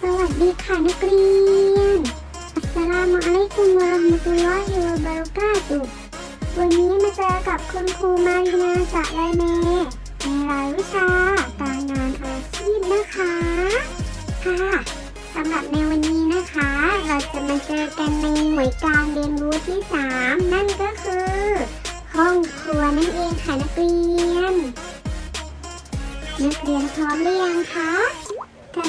สวัสดีค่ะนักเรียน อัสลามุอะลัยกุมวะราะห์มะตุลลอฮิวะบะเราะกาตุวันนี้มาเจอกับคุณครูมารีนาจากไรเมในรายวิชาการงานอาชีพนะคะ ค่ะสำหรับในวันนี้นะคะ เราจะมาเจอกันในหน่วยการเรียนรู้ที่ 3 นั่นก็คือ ห้องครัวนั่นเองค่ะนักเรียน นักเรียนพร้อมหรือยังคะ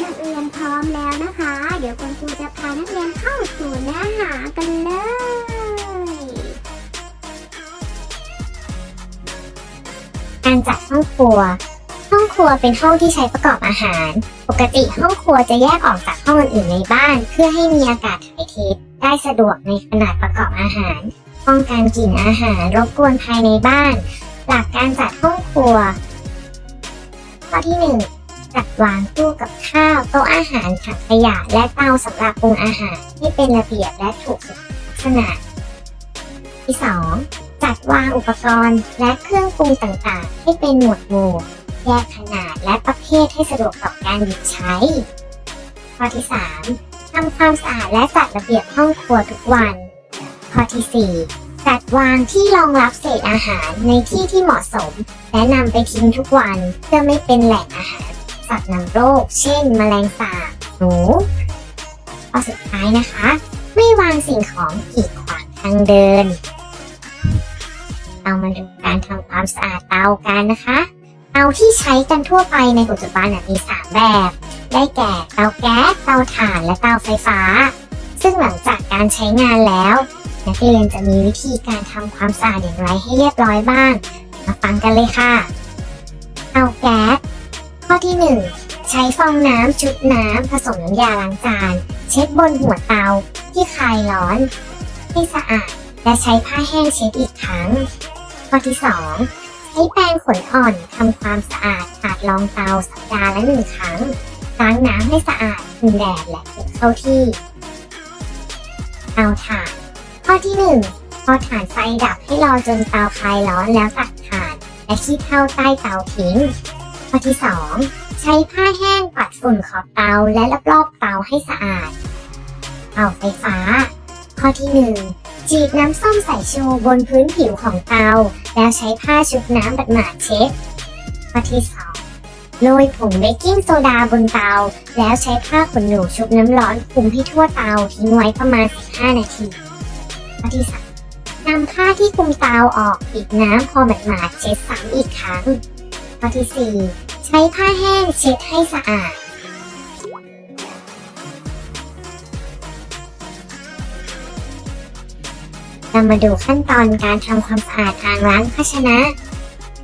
นักเรียนพร้อมแล้วนะคะ เดี๋ยวคุณครูจะพานักเรียนเข้าสู่เนื้อหากันเลยการจัดห้องครัว ห้องครัวเป็นห้องที่ใช้ประกอบอาหาร ปกติห้องครัวจะแยกออกจากห้องอื่นในบ้าน เพื่อให้มีอากาศถ่ายเทได้สะดวกในขณะประกอบอาหารป้องกันกลิ่นอาหารรบกวนภายในบ้าน หลักการจัดห้องครัว ข้อที่หนึ่ง จัดวางตู้กับข้าวโต๊ะอาหารถังขยะและเตาสำหรับปรุงอาหารให้เป็นระเบียบและถูกสุขลักษณะที่สองจัดวางอุปกรณ์และเครื่องปรุงต่างๆ ให้เป็นหมวดหมู่ แยกขนาดและประเภทให้สะดวกต่อการหยิบใช้ ข้อที่ 3. ทำความสะอาดและจัดระเบียบห้องครัวทุกวัน ข้อที่ 4. จัดวางที่รองรับเศษอาหารในที่ที่เหมาะสม และนำไปทิ้งทุกวันเพื่อไม่เป็นแหล่งอาหาร สัตว์นำโรค เช่นแมลงสาบหนูข้อสุดท้ายนะคะ ไม่วางสิ่งของกีดขวางทางเดิน เรามาดูการทำความสะอาดเตากันนะคะ เตาที่ใช้กันทั่วไปในปัจจุบันมี 3 แบบ ได้แก่เตาแก๊ส เตาถ่านและเตาไฟฟ้า ซึ่งหลังจากการใช้งานแล้วนักเรียนจะมีวิธีการทำความสะอาดอย่างไรให้เรียบร้อยบ้าง มาฟังกันเลยค่ะ เตาแก๊ส ข้อที่ 1 ใช้ฟองน้ำชุบน้ำผสมน้ำยาล้างจาน เช็ดบนหัวเตาที่คลายร้อน ให้สะอาด และใช้ผ้าแห้งเช็ดอีกครั้ง ข้อที่ 2 ใช้แปรงขนอ่อนทำความสะอาดขาดรองเตาสัปดาห์ละหนึ่งครั้งล้างน้ำให้สะอาดคุมแดดและเก็บเข้าที่เตาถ่าน ข้อที่ 1 พอถ่านไฟดับให้รอจนเตาคลายร้อนแล้วตัดถ่าน และขี้เท่าใต้เตาทิ้ง อที่ 2 ใช้ผ้าแห้งปัดฝุ่นขอบเตาและรอบๆเตาให้สะอาดเตาไฟฟ้า ข้อที่ 1 จีบน้ำส้มสายชูบนพื้นผิวของเตา แล้วใช้ผ้าชุบน้ำบัดหมาดเช็ด ข้อที่ 2 โรยผงเบกกิ้งโซดาบนเตา แล้วใช้ผ้าขนหนูชุบน้ำร้อนคลุมให้ทั่วเตาทิ้งไว้ประมาณ 15 นาที ข้อที่ 3นำผ้าที่คลุมเตาออกปิดน้ำพอหมาดๆเช็ดซ้ำอีกครั้ง อที่ 4 ใช้ผ้าแห้งเช็ดให้สะอาด เรามาดูขั้นตอนการทำความสะอาดทางล้างภาชนะ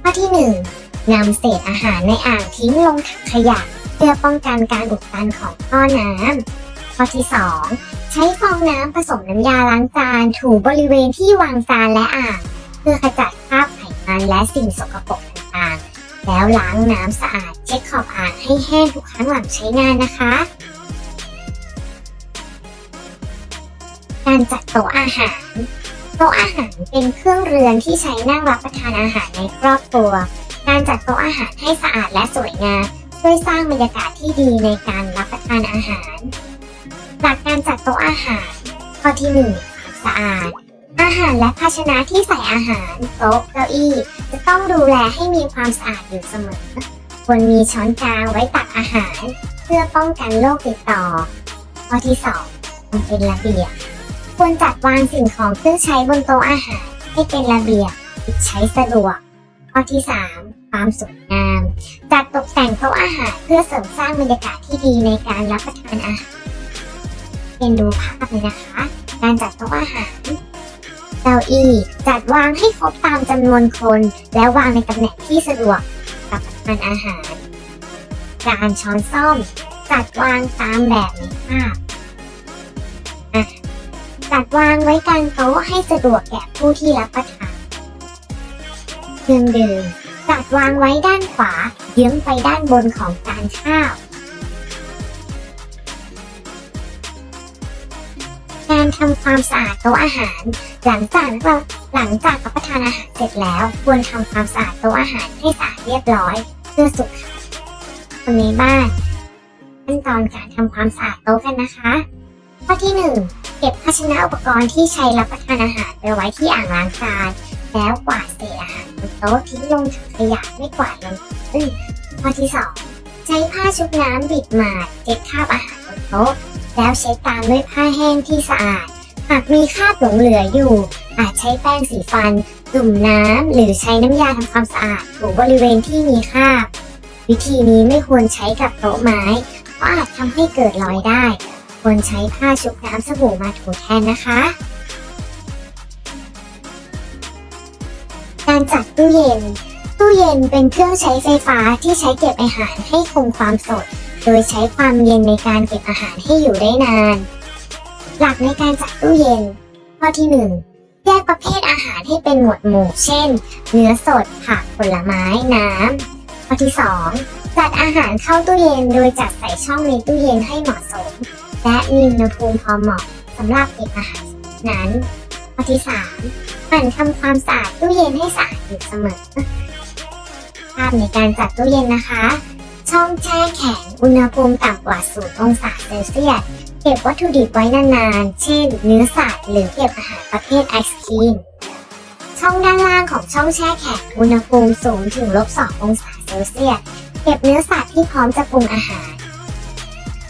ข้อที่1นำเศษอาหารในอ่างทิ้งลงถังขยะ เพื่อป้องกันการอุดตันของท่อน้ำข้อที่ 2 ใช้ฟองน้ำผสมน้ำยาล้างจานถูบริเวณที่วางจานและอ่าง เพื่อขจัดคราบไขมันและสิ่งสกปรก แล้วล้างน้ำสะอาด เช็ดขอบอ่างให้แห้งทุกครั้งหลังใช้งานนะคะ การจัดโต๊ะอาหารโต๊ะอาหารเป็นเครื่องเรือนที่ใช้นั่งรับประทานอาหารในครอบครัว การจัดโต๊ะอาหารให้สะอาดและสวยงามช่วยสร้างบรรยากาศที่ดีในการรับประทานอาหาร หลักการจัดโต๊ะอาหารข้อที่หนึ่งความสะอาด อาหารและภาชนะที่ใส่อาหาร โต๊ะเก้าอี้ จะต้องดูแลให้มีความสะอาดอยู่เสมอควรมีช้อนกลางไว้ตักอาหาร เพื่อป้องกันโรคติดต่อ ข้อที่สองมันเป็นระเบียบ ควรจัดวางสิ่งของเครื่องใช้บนโต๊ะอาหาร ให้เป็นระเบียบใช้สะดวก ข้อที่ 3 ความสวยงาม จัดตกแต่งโต๊ะอาหารเพื่อเสริมสร้างบรรยากาศที่ดีในการรับประทานอาหารเป็นดูภาพเลยนะคะ การจัดโต๊ะอาหาร เก้าอี้จัดวางให้ครบตามจำนวนคน และวางในตำแหน่งที่สะดวกรับประทานอาหาร การช้อนส้อม จัดวางตามแบบในภาพจัดวางไว้กลางโต๊ะให้สะดวกแก่ผู้ที่รับประทานเครื่องดื่มจัดวางไว้ด้านขวาเยื้องไปด้านบนของจานข้าว ทำความสะอาดโต๊ะอาหาร หลังจากเราหลังจากรับประทานอาหารเสร็จแล้ว ควรทำความสะอาดโต๊ะอาหารให้สะอาดเรียบร้อย เพื่อสุขคนในบ้านขั้นตอนการทำความสะอาดโต๊ะกันนะคะ ข้อที่หนึ่งเก็บภาชนะอุปกรณ์ที่ใช้รับประทานอาหารไปไว้ที่อ่างล้างจานแล้วกวาดเศษอาหารบนโต๊ะทิ้งลงถังขยะไม่กวาดลงข้อที่สองใช้ผ้าชุบน้ำบิดหมาดเช็ดคราบอาหารบนโต๊ะ แล้วเช็ดตามด้วยผ้าแห้งที่สะอาด หากมีคราบหลงเหลืออยู่ อาจใช้แป้งสีฟันจุ่มน้ำหรือใช้น้ำยาทำความสะอาดถูบริเวณที่มีคราบ วิธีนี้ไม่ควรใช้กับโต๊ะไม้เพราะอาจทำให้เกิดรอยได้ ควรใช้ผ้าชุบน้ำสบู่มาถูแทนนะคะ การจัดตู้เย็น ตู้เย็นเป็นเครื่องใช้ไฟฟ้าที่ใช้เก็บอาหารให้คงความสด โดยใช้ความเย็นในการเก็บอาหารให้อยู่ได้นาน หลักในการจัดตู้เย็น ข้อที่หนึ่งแยกประเภทอาหารให้เป็นหมวดหมู่ เช่น เนื้อสด ผัก ผลไม้ น้ำ ข้อที่สองจัดอาหารเข้าตู้เย็นโดยจัดใส่ช่องในตู้เย็นให้เหมาะสม และมีอุณหภูมิพอเหมาะสำหรับเก็บอาหารนั้น ข้อที่สามหมั่นทำความสะอาดตู้เย็นให้สะอาดอยู่เสมอภาพในการจัดตู้เย็นนะคะ ช่องแช่แข็ง อุณหภูมิต่ำกว่า 0 องศาเซลเซียส เก็บวัตถุดิบไว้นานๆ เช่น เนื้อสัตว์หรือเก็บอาหารประเภทไอศครีม ช่องด้านล่างของช่องแช่แข็ง อุณหภูมิสูงถึงลบ 2 องศาเซลเซียส เก็บเนื้อสัตว์ที่พร้อมจะปรุงอาหาร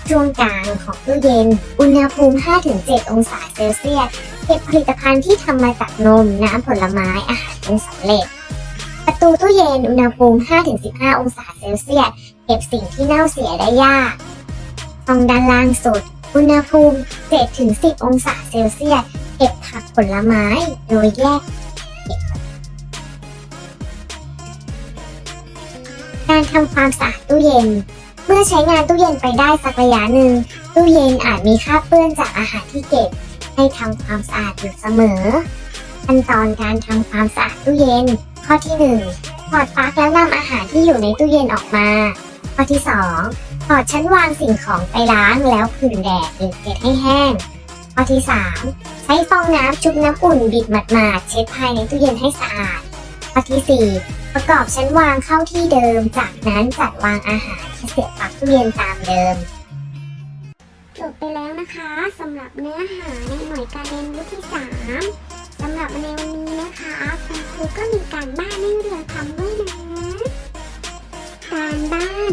ช่วงกลางของตู้เย็น อุณหภูมิ 5-7 องศาเซลเซียส เก็บผลิตภัณฑ์ที่ทำมาจากนม น้ำผลไม้ อาหารปรุงสำเร็จ ประตูตู้เย็นอุณหภูมิ 5-15 องศาเซลเซียส เก็บสิ่งที่เน่าเสียได้ยากห้องด้านล่างสุด อุณหภูมิ 7-10 องศาเซลเซียส เก็บผักผลไม้โดยแยกเก็บการทำความสะอาดตู้เย็น เมื่อใช้งานตู้เย็นไปได้สักระยะหนึ่ง ตู้เย็นอาจมีคราบเปื้อนจากอาหารที่เก็บ ให้ทำความสะอาดอยู่เสมอ ขั้นตอนการทำความสะอาดตู้เย็น ข้อที่หนึ่งถอดปลั๊กแล้วนำอาหารที่อยู่ในตู้เย็นออกมา ข้อที่สองถอดชั้นวางสิ่งของไปล้างแล้วผึ่งแดดหรือเก็บให้แห้ง ข้อที่สามใช้ฟองน้ำชุบน้ำอุ่นบิดหมาดๆเช็ดภายในตู้เย็นให้สะอาด ข้อที่สี่ประกอบชั้นวางเข้าที่เดิม จากนั้นจัดวางอาหารและเสียบปลั๊กตู้เย็นตามเดิมจบไปแล้วนะคะสำหรับเนื้อหาในหน่วยการเรียนรู้ที่ 3 สำหรับในวันนี้นะคะคุณครูก็มีการบ้านให้นักเรียนทำด้วยนะการบ้าน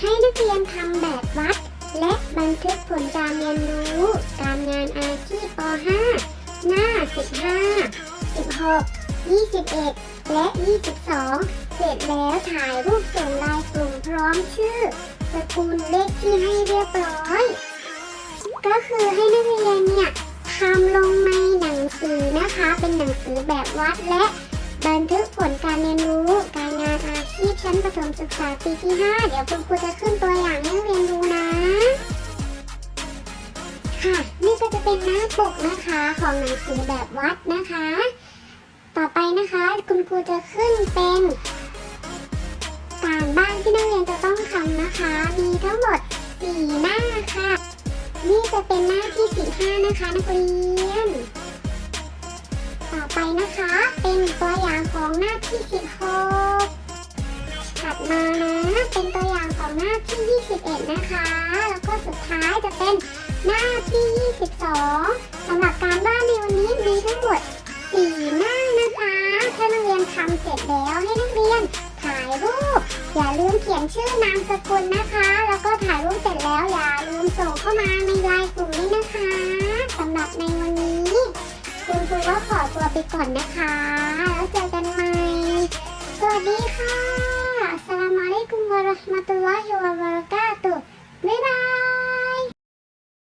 ให้นักเรียนทำแบบวัด และบันทึกผลการเรียนรู้ การงานอาชีพป .5 หน้า 15 16 21 และ 22 เสร็จแล้วถ่ายรูปส่งไลน์กลุ่มพร้อมชื่อ สกุลเลขที่ให้เรียบร้อย ก็คือให้นักเรียนเนี่ย ทำลงในหนังสือนะคะ เป็นหนังสือแบบวัดและ บันทึกผลการเรียนรู้การงานอาชีพชั้นประถมศึกษาปีที่ 5 เดี๋ยวคุณครูจะขึ้นตัวอย่างให้เรียนดูนะ ค่ะ นี่ก็จะเป็นหน้าปกนะคะของหนังสือแบบวัดนะคะ ต่อไปนะคะคุณครูจะขึ้นเป็นการบ้านที่นักเรียนจะต้องทำนะคะ มีทั้งหมด4หน้าค่ะ นี่จะเป็นหน้าที่15นะคะนักเรียน ต่อไปนะคะเป็นตัวอย่างของหน้าที่16ถัดมานะเป็นตัวอย่างของหน้าที่ 21 นะคะ แล้วก็สุดท้ายจะเป็นหน้าที่ 22สำหรับการบ้านในวันนี้มีทั้งหมด 4 หน้านะคะถ้านักเรียนทำเสร็จแล้วให้นักเรียนถ่ายรูป อย่าลืมเขียนชื่อนามสกุลนะคะ แล้วก็ถ่ายรูปเสร็จ ส่งเข้ามาในไลน์กลุ่มด้วยนะคะสำหรับในวันนี้ คุณครูก็ขอตัวไปก่อนนะคะ แล้วเจอกันใหม่ สวัสดีค่ะอัสสลามุอะลัยกุมวะเราะห์มะตุลลอฮิวะบะเราะกาตุบ๊ายบาย